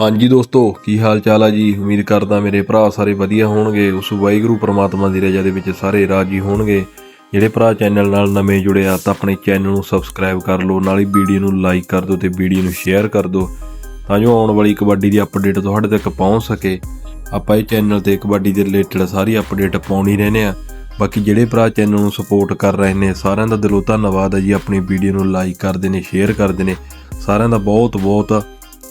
ਹਾਂਜੀ ਦੋਸਤੋ, ਕੀ ਹਾਲ ਚਾਲ ਆ ਜੀ? ਉਮੀਦ ਕਰਦਾ ਮੇਰੇ ਭਰਾ ਸਾਰੇ ਵਧੀਆ ਹੋਣਗੇ। ਉਸ ਵਾਹਿਗੁਰੂ ਪ੍ਰਮਾਤਮਾ ਦੀ ਰਜ਼ਾ ਦੇ ਵਿੱਚ ਸਾਰੇ ਰਾਜੀ ਹੋਣਗੇ। ਜਿਹੜੇ ਭਰਾ ਚੈਨਲ ਨਾਲ ਨਵੇਂ ਜੁੜੇ ਆ, ਤਾਂ ਆਪਣੇ ਚੈਨਲ ਨੂੰ ਸਬਸਕ੍ਰਾਈਬ ਕਰ ਲਓ, ਨਾਲ ਹੀ ਵੀਡੀਓ ਨੂੰ ਲਾਈਕ ਕਰ ਦਿਓ ਤੇ ਵੀਡੀਓ ਨੂੰ ਸ਼ੇਅਰ ਕਰ ਦਿਓ, ਤਾਂ ਜੋ ਆਉਣ ਵਾਲੀ ਕਬੱਡੀ ਦੀ ਅਪਡੇਟ ਤੁਹਾਡੇ ਤੱਕ ਪਹੁੰਚ ਸਕੇ। ਆਪਾਂ ਇਹ ਚੈਨਲ ਤੇ ਕਬੱਡੀ ਦੇ ਰਿਲੇਟਡ ਸਾਰੀ ਅਪਡੇਟ ਪਾਉਣੀ ਰਹਿੰਦੇ ਆ। ਬਾਕੀ ਜਿਹੜੇ ਭਰਾ ਚੈਨਲ ਨੂੰ ਸਪੋਰਟ ਕਰ ਰਹੇ ਨੇ, ਸਾਰਿਆਂ ਦਾ ਦਿਲੋਂ ਧੰਨਵਾਦ ਹੈ ਜੀ। ਆਪਣੀ ਵੀਡੀਓ ਨੂੰ ਲਾਈਕ ਕਰਦੇ ਨੇ, ਸ਼ੇਅਰ ਕਰਦੇ ਨੇ। ਸਾਰਿਆਂ ਦਾ ਬਹੁਤ ਬਹੁਤ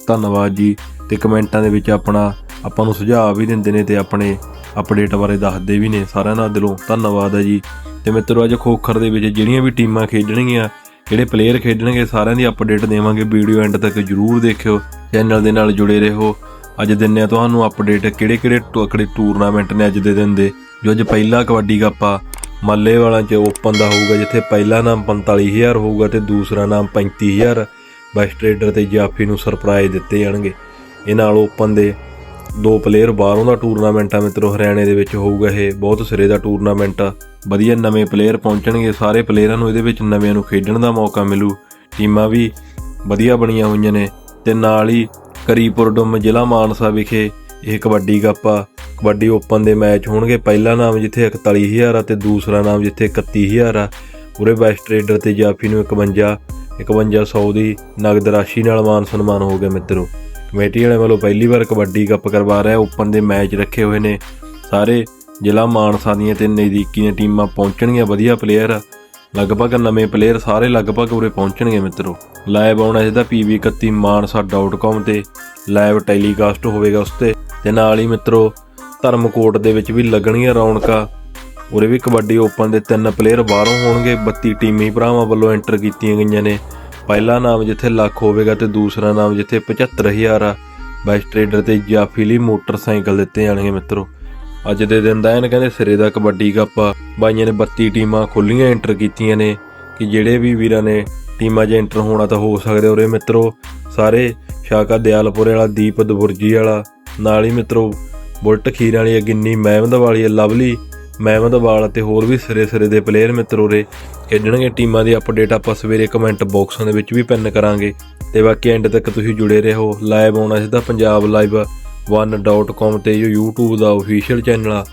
ਧੰਨਵਾਦ ਜੀ। ਤੇ ਕਮੈਂਟਾਂ ਦੇ ਵਿੱਚ ਆਪਣਾ ਆਪਾਂ ਨੂੰ ਸੁਝਾਅ ਵੀ ਦਿੰਦੇ ਨੇ ਤੇ ਆਪਣੇ ਅਪਡੇਟ ਬਾਰੇ ਦੱਸਦੇ ਵੀ ਨੇ ਸਾਰਿਆਂ ਦਾ ਦਿਲੋਂ। ਧੰਨਵਾਦ ਹੈ ਜੀ। ਤੇ ਮਿੱਤਰੋ, ਅੱਜ ਖੋਖਰ ਦੇ ਵਿੱਚ ਜਿਹੜੀਆਂ ਵੀ ਟੀਮਾਂ ਖੇਡਣਗੀਆਂ, ਜਿਹੜੇ ਪਲੇਅਰ ਖੇਡਣਗੇ, ਸਾਰਿਆਂ ਦੀ ਅਪਡੇਟ ਦੇਵਾਂਗੇ। ਵੀਡੀਓ ਐਂਡ ਤੱਕ ਜਰੂਰ ਦੇਖਿਓ। ਚੈਨਲ ਦੇ ਨਾਲ ਜੁੜੇ ਰਹੋ। ਅੱਜ ਦਿੰਨੇ ਆ ਤੁਹਾਨੂੰ ਅਪਡੇਟ ਕਿਹੜੇ ਕਿਹੜੇ ਟੋਕੜੇ ਟੂਰਨਾਮੈਂਟ ਨੇ ਅੱਜ ਦੇ ਦਿਨ ਦੇ। ਜੋ ਅੱਜ ਪਹਿਲਾ ਕਬੱਡੀ ਕੱਪਾ ਮੱਲੇ ਵਾਲਾ ਚ ਓਪਨ ਦਾ ਹੋਊਗਾ, ਜਿੱਥੇ ਪਹਿਲਾ ਨਾਮ 45000 ਹੋਊਗਾ ਤੇ ਦੂਸਰਾ ਨਾਮ 35000 ਬੈਸਟ ਟ੍ਰੇਡਰ ਤੇ ਜਾਫੀ ਨੂੰ ਸਰਪ੍ਰਾਈਜ਼ ਦਿੱਤੇ ਜਾਣਗੇ। ਇਹ ਨਾਲ ਓਪਨ ਦੇ ਦੋ ਪਲੇਅਰ ਬਾਹਰੋਂ ਦਾ ਟੂਰਨਾਮੈਂਟ ਆ ਮਿੱਤਰੋ, ਹਰਿਆਣੇ ਦੇ ਵਿੱਚ ਹੋਊਗਾ ਇਹ ਬਹੁਤ ਸਿਰੇ ਦਾ ਟੂਰਨਾਮੈਂਟ ਆ। ਵਧੀਆ ਨਵੇਂ ਪਲੇਅਰ ਪਹੁੰਚਣਗੇ, ਸਾਰੇ ਪਲੇਅਰਾਂ ਨੂੰ ਇਹਦੇ ਵਿੱਚ ਨਵਿਆਂ ਨੂੰ ਖੇਡਣ ਦਾ ਮੌਕਾ ਮਿਲੂ। ਟੀਮਾਂ ਵੀ ਵਧੀਆ ਬਣੀਆਂ ਹੋਈਆਂ ਨੇ ਤੇ ਨਾਲ ਹੀ ਕਰੀਪੁਰ ਡੁੰਮ ਜ਼ਿਲ੍ਹਾ ਮਾਨਸਾ ਵਿਖੇ ਇਹ ਕਬੱਡੀ ਕੱਪ ਆ। ਕਬੱਡੀ ਓਪਨ ਦੇ ਮੈਚ ਹੋਣਗੇ, ਪਹਿਲਾ ਨਾਮ ਜਿੱਥੇ 41000 ਆ ਤੇ ਦੂਸਰਾ ਨਾਮ ਜਿੱਥੇ 31000 ਆ। ਉਰੇ ਬੈਸਟ ਟ੍ਰੇਡਰ ਤੇ ਜਾਫੀ ਨੂੰ 51 5100 ਦੀ ਨਗਦ ਰਾਸ਼ੀ ਨਾਲ ਮਾਨ ਸਨਮਾਨ ਹੋ ਗਿਆ ਮਿੱਤਰੋ। ਕਮੇਟੀ ਵਾਲੇ ਵੱਲੋਂ ਪਹਿਲੀ ਵਾਰ ਕਬੱਡੀ ਕੱਪ ਕਰਵਾ ਰਿਹਾ ਓਪਨ ਦੇ ਮੈਚ ਰੱਖੇ ਹੋਏ ਨੇ। ਸਾਰੇ ਜ਼ਿਲ੍ਹਾ ਮਾਨਸਾ ਦੀਆਂ ਤੇ ਨਜ਼ਦੀਕੀ ਦੀਆਂ ਟੀਮਾਂ ਪਹੁੰਚਣਗੀਆਂ। ਵਧੀਆ ਪਲੇਅਰ ਲਗਭਗ ਨਵੇਂ ਪਲੇਅਰ ਸਾਰੇ ਲਗਭਗ ਉਰੇ ਪਹੁੰਚਣਗੇ ਮਿੱਤਰੋ। ਲਾਈਵ ਆਉਣਾ ਇਹਦਾ pv31 ਮਾਨਸਾ.com ਤੇ। ਲਾਈਵ ਟੈਲੀਕਾਸਟ ਹੋਵੇਗਾ ਉਸ ਤੇ। ਤੇ ਨਾਲ ਹੀ ਮਿੱਤਰੋ, ਧਰਮਕੋਟ ਦੇ ਵਿੱਚ ਵੀ ਲੱਗਣਗੀਆਂ ਰੌਣਕਾਂ। ਉਰੇ ਵੀ ਕਬੱਡੀ ਓਪਨ ਦੇ ਤਿੰਨ ਪਲੇਅਰ ਬਾਹਰੋਂ ਹੋਣਗੇ। 32 ਟੀਮੀ ਭਰਾਵਾਂ ਵੱਲੋਂ ਐਂਟਰ ਕੀਤੀਆਂ ਗਈਆਂ ਨੇ। ਪਹਿਲਾ ਨਾਮ ਜਿੱਥੇ ਲੱਖ ਹੋਵੇਗਾ ਤੇ ਦੂਸਰਾ ਨਾਮ ਜਿੱਥੇ 75000 ਆ। ਬੈਸਟ ਟ੍ਰੇਡਰ ਤੇ ਜਾਫੀਲੀ ਮੋਟਰਸਾਈਕਲ ਦਿੱਤੇ ਜਾਣਗੇ ਮਿੱਤਰੋ। ਅੱਜ ਦੇ ਦਿਨ ਦਾ ਇਹਨ ਕਹਿੰਦੇ ਸਿਰੇ ਦਾ ਕਬੱਡੀ ਕੱਪ ਆ। ਬਾਈਆਂ ਨੇ 32 ਟੀਮਾਂ ਖੁੱਲੀਆਂ ਐਂਟਰ ਕੀਤੀਆਂ ਨੇ ਕਿ ਜਿਹੜੇ ਵੀ ਵੀਰਾਂ ਨੇ ਟੀਮਾਂ 'ਚ ਐਂਟਰ ਹੋਣਾ ਤਾਂ ਹੋ ਸਕਦੇ ਉਰੇ ਮਿੱਤਰੋ, ਸਾਰੇ ਸ਼ਾਕਾ ਦਿਆਲਪੁਰੇ ਵਾਲਾ, ਦੀਪ ਦਬੁਰਜੀ ਵਾਲਾ, ਨਾਲ ਹੀ ਮਿੱਤਰੋ, ਬੁਲਟ ਖੀਰ ਵਾਲੀ, ਗਿੰਨੀ ਮਹਿਮਦ ਵਾਲੀ, ਲਵਲੀ ਮਹਿਮਦਵਾਲ ਅਤੇ ਹੋਰ ਵੀ ਸਿਰੇ ਸਿਰੇ ਦੇ ਪਲੇਅਰ ਮਿੱਤਰੋ ਖੇਡਣਗੇ ਟੀਮਾਂ ਦੀ ਅਪਡੇਟ ਆਪਾਂ ਸਵੇਰੇ ਕਮੈਂਟ ਬਾਕਸਾਂ ਦੇ ਵਿੱਚ ਵੀ ਪਿੰਨ ਕਰਾਂਗੇ। ਤੇ ਬਾਕੀ ਐਂਡ ਤੱਕ ਤੁਸੀਂ ਜੁੜੇ ਰਹੋ ਲਾਈਵ ਆਉਣਾ ਸਿੱਧਾ ਪੰਜਾਬ ਲਾਈਵ 1.com ਤੇ ਜੋ YouTube ਦਾ ਅਫੀਸ਼ੀਅਲ ਚੈਨਲ ਆ,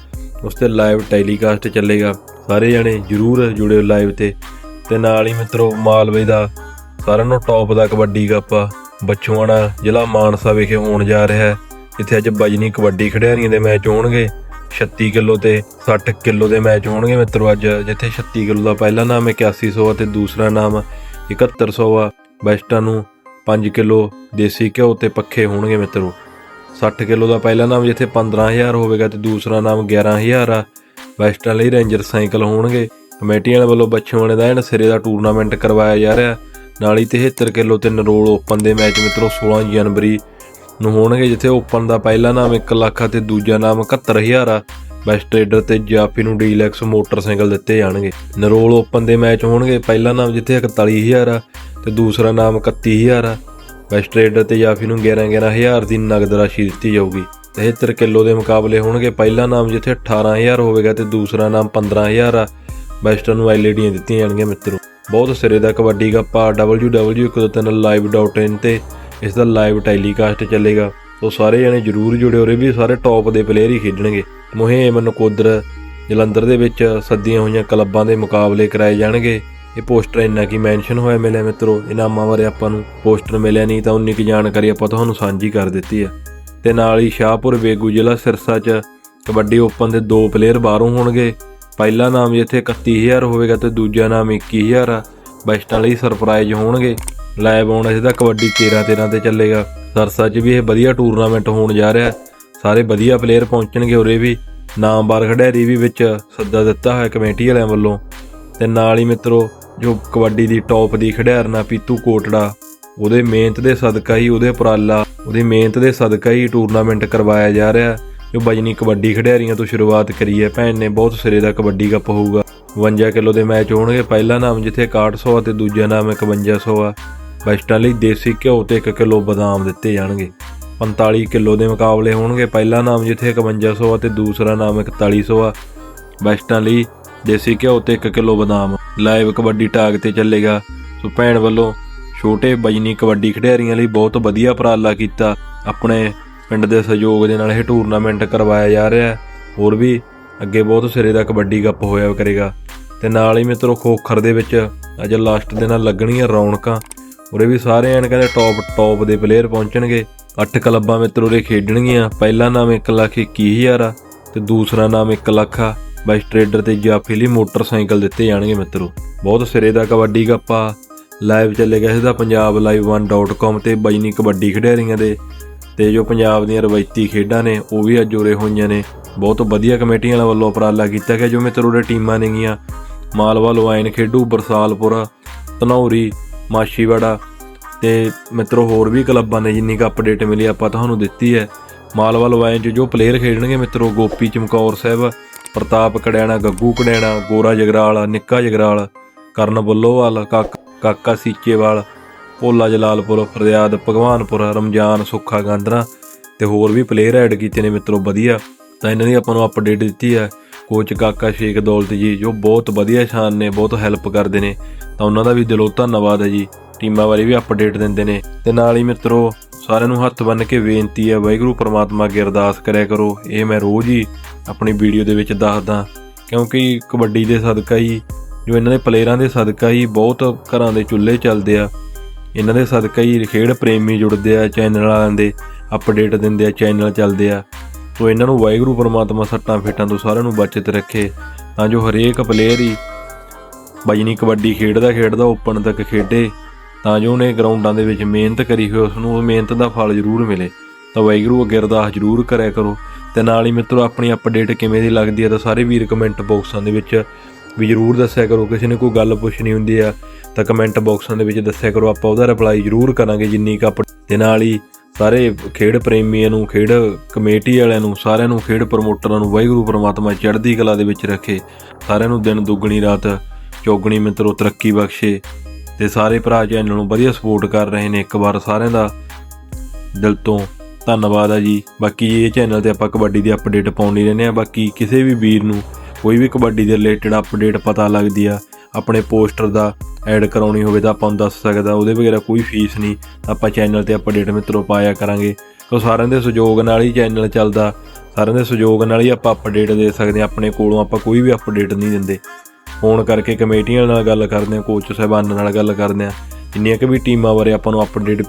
ਉਸ ਤੇ ਲਾਈਵ ਟੈਲੀਕਾਸਟ ਚੱਲੇਗਾ। ਸਾਰੇ ਜਣੇ ਜਰੂਰ ਜੁੜਿਓ ਲਾਈਵ ਤੇ। ਤੇ ਨਾਲ ਹੀ ਮਿੱਤਰੋ, ਮਾਲਵੇ ਦਾ ਸਾਰਿਆਂ ਨੂੰ ਟੌਪ ਦਾ ਕਬੱਡੀ ਕੱਪ ਆ। ਬੱਚੂਆਣਾ ਜ਼ਿਲ੍ਹਾ ਮਾਨਸਾ ਵਿਖੇ ਹੋਣ ਜਾ ਰਿਹਾ ਹੈ। ਜਿੱਥੇ ਅੱਜ ਬਜਨੀ ਕਬੱਡੀ ਖਿਡਾਰੀਆਂ ਦੇ ਮੈਚ ਹੋਣਗੇ। 36 ਕਿਲੋ ਤੇ 60 ਕਿਲੋ ਦੇ ਮੈਚ ਹੋਣਗੇ ਮਿੱਤਰੋ ਅੱਜ ਜਿੱਥੇ 36 ਕਿਲੋ ਦਾ ਪਹਿਲਾ ਨਾਮ 8100 ਆ ਤੇ ਦੂਸਰਾ ਨਾਮ 7100 ਆ। ਬੈਸਟਾਂ ਨੂੰ 5 ਕਿਲੋ ਦੇਸੀ ਘਿਓ ਤੇ ਪੱਖੇ ਹੋਣਗੇ ਮਿੱਤਰੋ। 60 ਕਿਲੋ ਦਾ ਪਹਿਲਾ ਨਾਮ ਜਿੱਥੇ 15000 ਹੋਵੇਗਾ ਤੇ ਦੂਸਰਾ ਨਾਮ 11000 ਆ। ਵੈਸਟਰਨ ਲਈ ਰੇਂਜਰ ਸਾਈਕਲ ਹੋਣਗੇ। ਕਮੇਟੀ ਵਾਲੇ ਵੱਲੋਂ ਬੱਚੋਂ ਦਾ ਐਨ ਸਿਰੇ ਦਾ ਟੂਰਨਾਮੈਂਟ ਕਰਵਾਇਆ ਜਾ ਰਿਹਾ। ਨਾਲ ਹੀ 73 ਕਿਲੋ ਤੇ ਨਰੋਲ ਓਪਨ ਦੇ ਮੈਚ ਮਿੱਤਰੋ 16 ਜਨਵਰੀ ਨੂੰ ਹੋਣਗੇ, ਜਿੱਥੇ ਓਪਨ ਦਾ ਪਹਿਲਾ ਨਾਮ 1 ਲੱਖ ਅਤੇ ਦੂਜਾ ਨਾਮ 71000 ਆ। ਬੈਸਟ ਟ੍ਰੇਡਰ ਤੇ ਜਾਫੀ ਨੂੰ ਡੀਲੈਕਸ ਮੋਟਰਸਾਈਕਲ ਦਿੱਤੇ ਜਾਣਗੇ। ਨਰੋਲ ਓਪਨ ਦੇ ਮੈਚ ਹੋਣਗੇ, ਪਹਿਲਾ ਨਾਮ ਜਿੱਥੇ 41000 ਆ ਤੇ ਦੂਸਰਾ ਨਾਮ 31000 ਆ। ਬੈਸਟ ਟ੍ਰੇਡਰ ਤੇ ਜਾਫੀ ਨੂੰ 11 11000 ਦੀ ਨਗਦ ਰਾਸ਼ੀ ਦਿੱਤੀ ਜਾਊਗੀ। 73 ਕਿਲੋ ਦੇ ਮੁਕਾਬਲੇ ਹੋਣਗੇ, ਪਹਿਲਾ ਨਾਮ ਜਿੱਥੇ 18000 ਹੋਵੇਗਾ ਤੇ ਦੂਸਰਾ ਨਾਮ 15000 ਆ। ਬੈਸਟਾਂ ਨੂੰ ਐਲਈਡੀਆਂ ਦਿੱਤੀਆਂ ਜਾਣਗੀਆਂ ਮਿੱਤਰੋ। ਬਹੁਤ ਸਿਰੇ ਦਾ ਕਬੱਡੀ ਕੱਪਾ www.live.in ਤੇ ਇਸ ਦਾ ਲਾਈਵ ਟੈਲੀਕਾਸਟ ਚੱਲੇਗਾ। ਸੋ ਸਾਰੇ ਜਣੇ ਜਰੂਰ ਜੁੜਿਓ ਰੇ ਵੀ ਸਾਰੇ ਟੌਪ ਦੇ ਪਲੇਅਰ ਹੀ ਖੇਡਣਗੇ। ਮੁਹਿੰਮ ਨਕੋਦਰ ਜਲੰਧਰ ਦੇ ਵਿੱਚ ਸੱਦੀਆਂ ਹੋਈਆਂ ਕਲੱਬਾਂ ਦੇ ਮੁਕਾਬਲੇ ਕਰਾਏ ਜਾਣਗੇ। ਇਹ ਪੋਸਟਰ ਇੰਨਾ ਕੀ ਮੈਂਸ਼ਨ ਹੋਇਆ ਮਿਲਿਆ ਮਿੱਤਰੋ, ਇਨਾਮਾਂ ਬਾਰੇ ਆਪਾਂ ਨੂੰ ਪੋਸਟਰ ਮਿਲਿਆ ਨਹੀਂ ਤਾਂ ਉਨੀ ਕੀ ਜਾਣਕਾਰੀ ਆਪਾਂ ਤੁਹਾਨੂੰ ਸਾਂਝੀ ਕਰ ਦਿੱਤੀ ਆ। ਤੇ ਨਾਲ ਹੀ ਸ਼ਾਹਪੁਰ ਵੇਗੂ ਜ਼ਿਲ੍ਹਾ ਸਿਰਸਾ 'ਚ ਕਬੱਡੀ ਓਪਨ ਦੇ ਦੋ ਪਲੇਅਰ ਬਾਹਰੋਂ ਹੋਣਗੇ। ਪਹਿਲਾ ਨਾਮ ਜਿੱਥੇ 31000 ਹੋਵੇਗਾ ਤੇ ਦੂਜਾ ਨਾਮ 21000 ਆ। ਬੈਸਟਾਂ ਲਈ ਸਰਪ੍ਰਾਈਜ਼ ਹੋਣਗੇ। ਲਾਈਵ ਆਉਣਾ ਜਿਹਦਾ ਕਬੱਡੀ 13 13 ਤੇ ਚੱਲੇਗਾ। ਸਰਸਾ 'ਚ ਵੀ ਇਹ ਵਧੀਆ ਟੂਰਨਾਮੈਂਟ ਹੋਣ ਜਾ ਰਿਹਾ ਸਾਰੇ ਵਧੀਆ ਪਲੇਅਰ ਪਹੁੰਚਣਗੇ ਉਰੇ ਵੀ। ਨਾਮਵਾਰ ਖਿਡਾਰੀ ਵੀ ਵਿੱਚ ਸੱਦਾ ਦਿੱਤਾ ਹੋਇਆ ਕਮੇਟੀ ਵਾਲਿਆਂ ਵੱਲੋਂ। ਤੇ ਨਾਲ ਹੀ ਮਿੱਤਰੋ, ਜੋ ਕਬੱਡੀ ਦੀ ਟੌਪ ਦੀ ਖਿਡਾਰਨਾ ਪੀਤੂ ਕੋਟੜਾ, ਉਹਦੇ ਮਿਹਨਤ ਦੇ ਸਦਕਾ ਹੀ ਉਹਦੇ ਉਪਰਾਲਾ, ਉਹਦੀ ਮਿਹਨਤ ਦੇ ਸਦਕਾ ਹੀ ਟੂਰਨਾਮੈਂਟ ਕਰਵਾਇਆ ਜਾ ਰਿਹਾ ਜੋ ਬਜਨੀ ਕਬੱਡੀ ਖਿਡਾਰੀਆਂ ਤੋਂ ਸ਼ੁਰੂਆਤ ਕਰੀ ਹੈ। ਭੈਣ ਨੇ ਬਹੁਤ ਸਿਰੇ ਦਾ ਕਬੱਡੀ ਕੱਪ ਹੋਊਗਾ। 52 ਕਿਲੋ ਦੇ ਮੈਚ ਹੋਣਗੇ। ਪਹਿਲਾ ਨਾਮ ਜਿੱਥੇ 6100 ਆ ਤੇ ਦੂਜਾ ਨਾਮ 5100 ਆ। ਬੈਸਟਾਂ ਲਈ ਦੇਸੀ ਘਿਓ ਤੇ 1 ਕਿਲੋ ਬਦਾਮ ਦਿੱਤੇ ਜਾਣਗੇ। 45 ਕਿਲੋ ਦੇ ਮੁਕਾਬਲੇ ਹੋਣਗੇ। ਪਹਿਲਾ ਨਾਮ ਜਿੱਥੇ 5100 ਆ ਤੇ ਦੂਸਰਾ ਨਾਮ 4100 ਆ। ਬੈਸਟਾਂ ਲਈ ਦੇਸੀ ਘਿਓ ਤੇ 1 ਕਿਲੋ ਬਦਾਮ। ਲਾਈਵ ਕਬੱਡੀ ਟਾਗ ਤੇ ਚੱਲੇਗਾ। ਸੋ ਭੈਣ ਵੱਲੋਂ ਛੋਟੇ ਬਜਨੀ ਕਬੱਡੀ ਖਿਡਾਰੀਆਂ ਲਈ ਬਹੁਤ ਵਧੀਆ ਉਪਰਾਲਾ ਕੀਤਾ। ਆਪਣੇ ਪਿੰਡ ਦੇ ਸਹਿਯੋਗ ਦੇ ਨਾਲ ਇਹ ਟੂਰਨਾਮੈਂਟ ਕਰਵਾਇਆ ਜਾ ਰਿਹਾ ਹੈ। ਹੋਰ ਵੀ ਅੱਗੇ ਬਹੁਤ ਸਿਰੇ ਦਾ ਕਬੱਡੀ ਕੱਪ ਹੋਇਆ ਕਰੇਗਾ। ਤੇ ਨਾਲ ਹੀ ਮਿੱਤਰੋ ਖੋਖਰ ਦੇ ਵਿੱਚ ਅੱਜ ਲਾਸਟ ਦੇ ਨਾਲ ਲੱਗਣੀਆਂ ਰੌਣਕਾਂ। ਉਰੇ ਵੀ ਸਾਰੇ ਐਨ ਕਹਿੰਦੇ ਟੌਪ ਟੌਪ ਦੇ ਪਲੇਅਰ ਪਹੁੰਚਣਗੇ। ਅੱਠ ਕਲੱਬਾਂ ਮਿੱਤਰ ਉਰੇ ਖੇਡਣਗੀਆਂ। ਪਹਿਲਾ ਨਾਮ 1 ਲੱਖ 21000 ਆ ਤੇ ਦੂਸਰਾ ਨਾਮ 1 ਲੱਖ ਆ। ਬਾਈ ਟਰੇਡਰ ਤੇ ਜਾਫੀ ਲਈ ਮੋਟਰਸਾਈਕਲ ਦਿੱਤੇ ਜਾਣਗੇ ਮਿੱਤਰੋ। ਬਹੁਤ ਸਿਰੇ ਦਾ ਕਬੱਡੀ ਕੱਪਾ ਲਾਈਵ ਚੱਲੇਗਾ ਇਸਦਾ ਪੰਜਾਬ ਲਾਈਵ 1.com ਤੇ ਬਜਨੀ ਕਬੱਡੀ ਖਿਡਾਰੀਆਂ ਦੇ ਤੇ ਜੋ ਪੰਜਾਬ ਦੀਆਂ ਰਵਾਇਤੀ ਖੇਡਾਂ ਨੇ, ਉਹ ਵੀ ਅੱਜ ਉਰੇ ਹੋਈਆਂ ਨੇ। ਬਹੁਤ ਵਧੀਆ ਕਮੇਟੀਆਂ ਵੱਲੋਂ ਉਪਰਾਲਾ ਕੀਤਾ ਗਿਆ ਜੋ ਮਿੱਤਰੋ ਦੇ ਟੀਮਾਂ ਨੇਗੀਆਂ। ਮਾਲਵਾ, ਲੋਆਇਨ ਖੇਡੂ, ਬਰਸਾਲਪੁਰ, ਧਨੌਰੀ ਮਾਸ਼ੀਵਾੜਾ ਤੇ ਮਿੱਤਰੋ ਹੋਰ ਵੀ ਕਲੱਬਾਂ ਨੇ ਜਿੰਨੀ ਕੁ ਅਪਡੇਟ ਮਿਲੀ ਆਪਾਂ ਤੁਹਾਨੂੰ ਦਿੱਤੀ ਹੈ। ਮਾਲਵਾ ਲੋਆਇਨ 'ਚ ਜੋ ਪਲੇਅਰ ਖੇਡਣਗੇ ਮਿੱਤਰੋ, ਗੋਪੀ ਚਮਕੌਰ ਸਾਹਿਬ, ਪ੍ਰਤਾਪ ਕੜਿਆਣਾ ਗੱਗੂ ਕੜਿਆਣਾ ਗੋਰਾ ਜਗਰਾਲ, ਨਿੱਕਾ ਜਗਰਾਲ, ਕਰਨ ਬੱਲੋਵਾਲ, ਕਾਕ- ਕਾਕਾ ਸੀਚੇਵਾਲ, ਭੋਲਾ ਜਲਾਲਪੁਰ, ਫਰਿਆਦ ਭਗਵਾਨਪੁਰ, ਰਮਜ਼ਾਨ ਸੁੱਖਾ ਗਾਂਦਰਾ ਤੇ ਹੋਰ ਵੀ ਪਲੇਅਰ ਐਡ ਕੀਤੇ ਨੇ ਮਿੱਤਰੋ, ਵਧੀਆ। ਤਾਂ ਇਹਨਾਂ ਦੀ ਆਪਾਂ ਨੂੰ ਅਪਡੇਟ ਦਿੱਤੀ ਹੈ। ਕੋਚ ਕਾਕਾ ਸ਼ੇਖ ਦੌਲਤ ਜੀ, ਜੋ ਬਹੁਤ ਵਧੀਆ ਸ਼ਾਨ ਨੇ, ਬਹੁਤ ਹੈਲਪ ਕਰਦੇ ਨੇ, ਤਾਂ ਉਹਨਾਂ ਦਾ ਵੀ ਦਿਲੋਂ ਧੰਨਵਾਦ ਹੈ ਜੀ। ਟੀਮਾਂ ਬਾਰੇ ਵੀ ਅਪਡੇਟ ਦਿੰਦੇ ਨੇ। ਤੇ ਨਾਲ ਹੀ ਮਿੱਤਰੋ, ਸਾਰਿਆਂ ਨੂੰ ਹੱਥ ਬੰਨ੍ਹ ਕੇ ਬੇਨਤੀ ਹੈ, ਵਾਹਿਗੁਰੂ ਪ੍ਰਮਾਤਮਾ ਅੱਗੇ ਅਰਦਾਸ ਕਰਿਆ ਕਰੋ। ਇਹ ਮੈਂ ਰੋਜ਼ ਹੀ ਆਪਣੀ ਵੀਡੀਓ ਦੇ ਵਿੱਚ ਦੱਸਦਾ, ਕਿਉਂਕਿ ਕਬੱਡੀ ਦੇ ਸਦਕਾ ਹੀ, ਜੋ ਇਹਨਾਂ ਦੇ ਪਲੇਅਰਾਂ ਦੇ ਸਦਕਾ ਹੀ ਬਹੁਤ ਘਰਾਂ ਦੇ ਚੁੱਲ੍ਹੇ ਚੱਲਦੇ ਆ। ਇਹਨਾਂ ਦੇ ਸਦਕਾ ਹੀ ਖੇਡ ਪ੍ਰੇਮੀ ਜੁੜਦੇ ਆ, ਚੈਨਲ ਵਾਲਿਆਂ ਦੇ ਅਪਡੇਟ ਦਿੰਦੇ ਆ, ਚੈਨਲ ਚੱਲਦੇ ਆ। ਸੋ ਇਹਨਾਂ ਨੂੰ ਵਾਹਿਗੁਰੂ ਪਰਮਾਤਮਾ ਸੱਟਾਂ ਫੇਟਾਂ ਤੋਂ ਸਾਰਿਆਂ ਨੂੰ ਬਚਤ ਰੱਖੇ, ਤਾਂ ਜੋ ਹਰੇਕ ਪਲੇਅਰ ਹੀ ਬਜਨੀ ਕਬੱਡੀ ਖੇਡਦਾ ਖੇਡਦਾ ਓਪਨ ਤੱਕ ਖੇਡੇ, ਤਾਂ ਜੋ ਉਹਨੇ ਗਰਾਊਂਡਾਂ ਦੇ ਵਿੱਚ ਮਿਹਨਤ ਕਰੀ ਹੋਈ ਉਸ ਨੂੰ ਉਹ ਮਿਹਨਤ ਦਾ ਫਲ ਜ਼ਰੂਰ ਮਿਲੇ। ਤਾਂ ਵਾਹਿਗੁਰੂ ਅੱਗੇ ਅਰਦਾਸ ਜ਼ਰੂਰ ਕਰਿਆ ਕਰੋ। ਤੇ ਨਾਲ ਹੀ ਮਿੱਤਰੋ, ਆਪਣੀ ਅਪਡੇਟ ਕਿਵੇਂ ਦੀ ਲੱਗਦੀ ਹੈ ਤਾਂ ਸਾਰੇ ਵੀਰ ਕਮੈਂਟ ਬਾਕਸਾਂ ਦੇ ਵਿੱਚ ਵੀ ਜ਼ਰੂਰ ਦੱਸਿਆ ਕਰੋ। ਕਿਸੇ ਨੇ ਕੋਈ ਗੱਲ ਪੁੱਛਣੀ ਹੁੰਦੀ ਆ ਤਾਂ ਕਮੈਂਟ ਬਾਕਸਾਂ ਦੇ ਵਿੱਚ ਦੱਸਿਆ ਕਰੋ। ਆਪਾਂ ਉਹਦਾ ਰਿਪਲਾਈ ਜ਼ਰੂਰ ਕਰਾਂਗੇ ਜਿੰਨੀ ਕੁ ਅਪ- ਤੇ ਨਾਲ ਹੀ ਸਾਰੇ ਖੇਡ ਪ੍ਰੇਮੀਆਂ ਨੂੰ, ਖੇਡ ਕਮੇਟੀ ਵਾਲਿਆਂ ਨੂੰ, ਸਾਰਿਆਂ ਨੂੰ, ਖੇਡ ਪ੍ਰਮੋਟਰਾਂ ਨੂੰ ਵਾਹਿਗੁਰੂ ਪ੍ਰਮਾਤਮਾ ਚੜ੍ਹਦੀ ਕਲਾ ਦੇ ਵਿੱਚ ਰੱਖੇ। ਸਾਰਿਆਂ ਨੂੰ ਦਿਨ ਦੁੱਗਣੀ ਰਾਤ ਚੌਗਣੀ ਮਿੱਤਰੋ ਤਰੱਕੀ ਬਖਸ਼ੇ ਤੇ ਸਾਰੇ ਭਰਾ ਚੈਨਲ ਨੂੰ ਵਧੀਆ ਸਪੋਰਟ ਕਰ ਰਹੇ ਨੇ। ਇੱਕ ਵਾਰ ਸਾਰਿਆਂ ਦਾ ਦਿਲ ਤੋਂ ਧੰਨਵਾਦ ਆ ਜੀ। ਬਾਕੀ ਇਹ ਚੈਨਲ ਤੇ ਆਪਾਂ ਕਬੱਡੀ ਦੀ ਅਪਡੇਟ ਪਾਉਂਦੇ ਰਹਿੰਦੇ ਆ ਬਾਕੀ ਕਿਸੇ ਵੀ ਵੀਰ ਨੂੰ, ਕੋਈ ਵੀ ਕਬੱਡੀ ਦੇ ਰਿਲੇਟਡ ਅਪਡੇਟ ਪਤਾ ਲੱਗਦੀ ਆ ਆਪਣੇ ਪੋਸਟਰ ਦਾ ਐਡ ਕਰਾਉਣੀ ਹੋਵੇ ਤਾਂ ਆਪਾਂ ਨੂੰ ਦੱਸ ਸਕਦਾ, ਉਹਦੇ ਵਗੈਰਾ ਕੋਈ ਫੀਸ ਨਹੀਂ, ਆਪਾਂ ਚੈਨਲ ਤੇ ਅਪਡੇਟ ਮਿੱਤਰੋ ਪਾਇਆ ਕਰਾਂਗੇ। ਕਿਉਂ ਸਾਰਿਆਂ ਦੇ ਸਹਿਯੋਗ ਨਾਲ ਹੀ ਚੈਨਲ ਚੱਲਦਾ, ਸਾਰਿਆਂ ਦੇ ਸਹਿਯੋਗ ਨਾਲ ਹੀ ਆਪਾਂ ਅਪਡੇਟ ਦੇ ਸਕਦੇ ਹਾਂ, ਆਪਣੇ ਕੋਲੋਂ ਆਪਾਂ ਕੋਈ ਵੀ ਅਪਡੇਟ ਨਹੀਂ ਦਿੰਦੇ। ਫੋਨ ਕਰਕੇ ਕਮੇਟੀਆਂ ਨਾਲ ਗੱਲ ਕਰਦੇ ਆ ਕੋਚ ਸਾਹਿਬਾਨ ਨਾਲ ਗੱਲ ਕਰਦੇ ਆ ਜਿੰਨੀਆਂ ਕਿ ਵੀ ਟੀਮਾਂ ਬਾਰੇ ਆਪਾਂ ਨੂੰ ਅਪਡੇਟ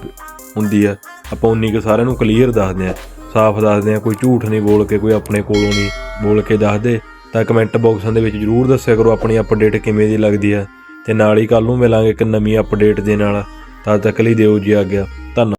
ਹੁੰਦੀ ਆ, ਆਪਾਂ ਉਨੀ ਕੁ ਸਾਰਿਆਂ ਨੂੰ ਕਲੀਅਰ ਦੱਸਦੇ ਆ ਸਾਫ਼ ਦੱਸਦੇ ਆ ਕੋਈ ਝੂਠ ਨਹੀਂ ਬੋਲ ਕੇ, ਕੋਈ ਆਪਣੇ ਕੋਲੋਂ ਨਹੀਂ ਬੋਲ ਕੇ ਦੱਸਦੇ। ਤਾਂ ਕਮੈਂਟ ਬਾਕਸਾਂ ਦੇ ਵਿੱਚ ਜਰੂਰ ਦੱਸਿਆ ਕਰੋ ਆਪਣੀ ਅਪਡੇਟ ਕਿਵੇਂ ਦੀ ਲੱਗਦੀ ਆ ਤੇ ਨਾਲ ਹੀ ਕੱਲ ਨੂੰ ਮਿਲਾਂਗੇ ਇੱਕ ਨਵੀਂ ਅਪਡੇਟ ਦੇ ਨਾਲ। ਤਦ ਤੱਕ ਲਈ ਦਿਓ ਜੀ ਆਗਿਆ। ਧੰਨਵਾਦ।